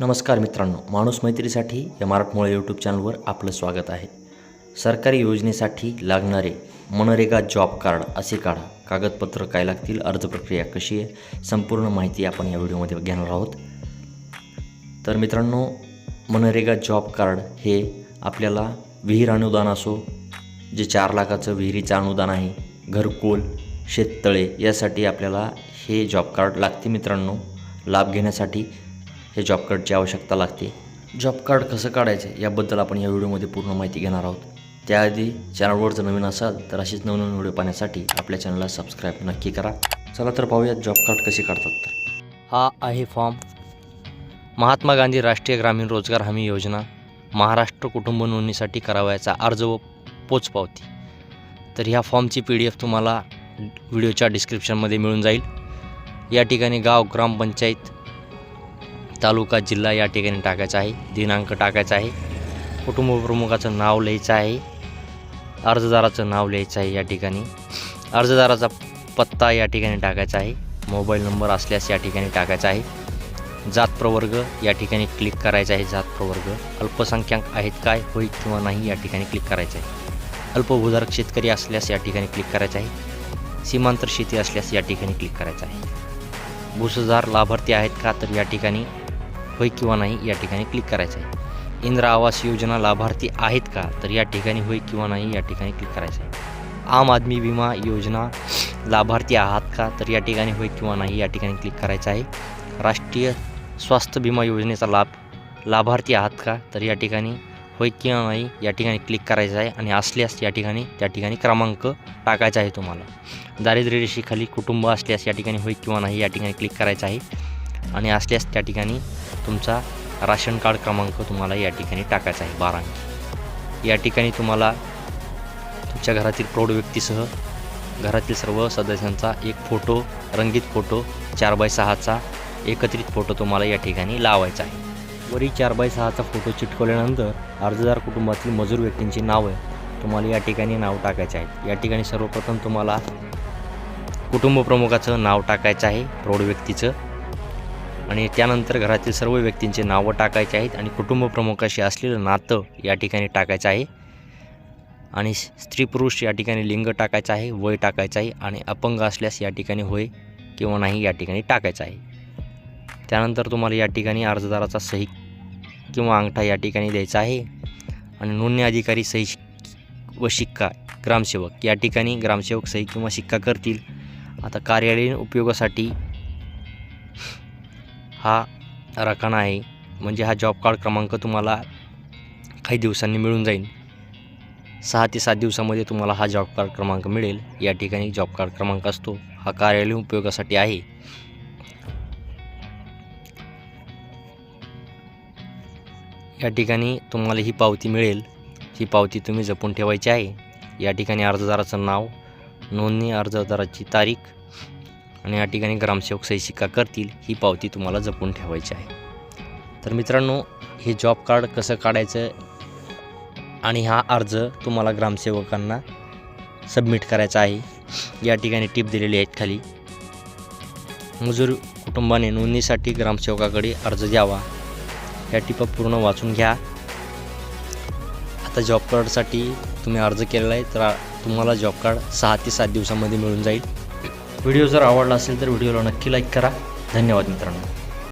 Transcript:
नमस्कार मित्रांनो माणूस मैत्रीसाठी या मराठमोळे यूट्यूब चॅनलवर आपलं स्वागत आहे. सरकारी योजनेसाठी लागणारे मनरेगा जॉब कार्ड असे काढा. कागदपत्र काय लागतील अर्ज प्रक्रिया कशी आहे संपूर्ण माहिती आपण या व्हिडिओमध्ये घेणार आहोत. तर मित्रांनो मनरेगा जॉब कार्ड हे आपल्याला विहीर अनुदान असो जे चार लाखाचं विहिरीचं अनुदान आहे घरकुल शेततळे यासाठी आपल्याला हे जॉब कार्ड लागते मित्रांनो. लाभ घेण्यासाठी हे जॉब कार्डची आवश्यकता लागते. जॉब कार्ड कसं काढायचं याबद्दल आपण या व्हिडिओमध्ये पूर्ण माहिती घेणार आहोत. त्याआधी चॅनलवर जर नवीन असाल तर अशीच नवनवीन व्हिडिओ पाहण्यासाठी आपल्या चॅनलला सबस्क्राईब नक्की करा. चला तर पाहूयात जॉब कार्ड कसे काढतात तर. हा आहे फॉर्म महात्मा गांधी राष्ट्रीय ग्रामीण रोजगार हमी योजना. महाराष्ट्र कुटुंब नोंदणीसाठी करावयाचा अर्ज व पोचपावती. तर ह्या फॉर्मची पी डी एफ तुम्हाला व्हिडिओच्या डिस्क्रिप्शनमध्ये मिळून जाईल. या ठिकाणी गाव ग्रामपंचायत तालुका जिल्हा या ठिकाणी टाकायचा आहे. दिनांक टाकायचा आहे. कुटुंब प्रमुखाचं नाव लिहायचं आहे. अर्जदाराचं नाव लिहायचं आहे या ठिकाणी. अर्जदाराचा पत्ता या ठिकाणी टाकायचा आहे. मोबाईल नंबर असल्यास या ठिकाणी टाकायचा आहे. जात प्रवर्ग या ठिकाणी क्लिक करायचा आहे. जात प्रवर्ग. अल्पसंख्याक आहेत काय होय किंवा नाही या ठिकाणी क्लिक करायचं आहे. अल्पभूधारक शेतकरी असल्यास या ठिकाणी क्लिक करायचं आहे. सीमांतर शेती असल्यास या ठिकाणी क्लिक करायचं आहे. भूसुधार लाभार्थी आहेत का तर या ठिकाणी होय किंवा नाही या ठिकाणी क्लिक करायचं आहे. इंदिरा आवास योजना लाभार्थी आहेत का तर या ठिकाणी होय किंवा नाही या ठिकाणी क्लिक करायचं आहे. आम आदमी विमा योजना लाभार्थी आहात का तर या ठिकाणी होय किंवा नाही या ठिकाणी क्लिक करायचं आहे. राष्ट्रीय स्वास्थ्य विमा योजनेचा लाभ लाभार्थी आहात का तर या ठिकाणी होय किंवा नाही या ठिकाणी क्लिक करायचं आहे आणि असल्यास या ठिकाणी त्या ठिकाणी क्रमांक टाकायचा आहे तुम्हाला. दारिद्र्य रेषेखाली कुटुंब असल्यास या ठिकाणी होय किंवा नाही या ठिकाणी क्लिक करायचं आहे. आणि असल्यास त्या ठिकाणी तुमचा राशन कार्ड क्रमांक तुम्हाला या ठिकाणी टाकायचा आहे बारा या ठिकाणी तुम्हाला तुमच्या घरातील प्रौढ व्यक्तीसह घरातील सर्व सदस्यांचा एक फोटो रंगीत फोटो चार बाय सहाचा एकत्रित फोटो तुम्हाला या ठिकाणी लावायचा आहे. वरी चार बाय सहाचा फोटो चिटकवल्यानंतर अर्जदार कुटुंबातील मजूर व्यक्तींची नावं तुम्हाला या ठिकाणी नाव टाकायचे आहेत या ठिकाणी सर्वप्रथम तुम्हाला कुटुंब प्रमुखाचं नाव टाकायचं आहे प्रौढ व्यक्तीचं. आणि त्यानंतर घरातील सर्व व्यक्तींचे नावं टाकायचे आहेत आणि कुटुंब प्रमुखाशी असलेलं नातं या ठिकाणी टाकायचं आहे. आणि स्त्री पुरुष या ठिकाणी लिंग टाकायचं आहे वय टाकायचं आहे आणि अपंग असल्यास या ठिकाणी होय किंवा नाही या ठिकाणी टाकायचं आहे. त्यानंतर तुम्हाला या ठिकाणी अर्जदाराचा सही किंवा अंगठा या ठिकाणी द्यायचा आहे. आणि नोंदणी अधिकारी सही व शिक्का ग्रामसेवक या ठिकाणी ग्रामसेवक सही किंवा शिक्का करतील. आता कार्यालयीन उपयोगासाठी हा रकाना आहे. म्हणजे हा जॉब कार्ड क्रमांक तुम्हाला काही दिवसांनी मिळून जाईल. सहा ते सात दिवसामध्ये तुम्हाला हा जॉब कार्ड क्रमांक मिळेल. या ठिकाणी जॉब कार्ड क्रमांक असतो. हा कार्यालयीन उपयोगासाठी आहे. या ठिकाणी तुम्हाला ही पावती मिळेल. ही पावती तुम्ही जपून ठेवायची आहे. या ठिकाणी अर्जदाराचं नाव नोंदणी अर्जदाराची तारीख आणि या ठिकाणी ग्रामसेवक सही शिक्का करतील ही पावती तुम्हाला जपून ठेवायची आहे. तर मित्रांनो हे जॉब कार्ड कसं काढायचं आणि हा अर्ज तुम्हाला ग्रामसेवकांना सबमिट करायचा आहे. या ठिकाणी टीप दिलेली आहेत खाली. मजूर कुटुंबाने नोंदणीसाठी ग्रामसेवकाकडे अर्ज द्यावा. या टिपा पूर्ण वाचून घ्या. आता जॉब कार्डसाठी तुम्ही अर्ज केलेला आहे तर तुम्हाला जॉब कार्ड सहा ते सात दिवसामध्ये मिळून जाईल. व्हिडिओ जर आवडला असेल तर व्हिडिओला नक्की लाईक करा. धन्यवाद मित्रांनो.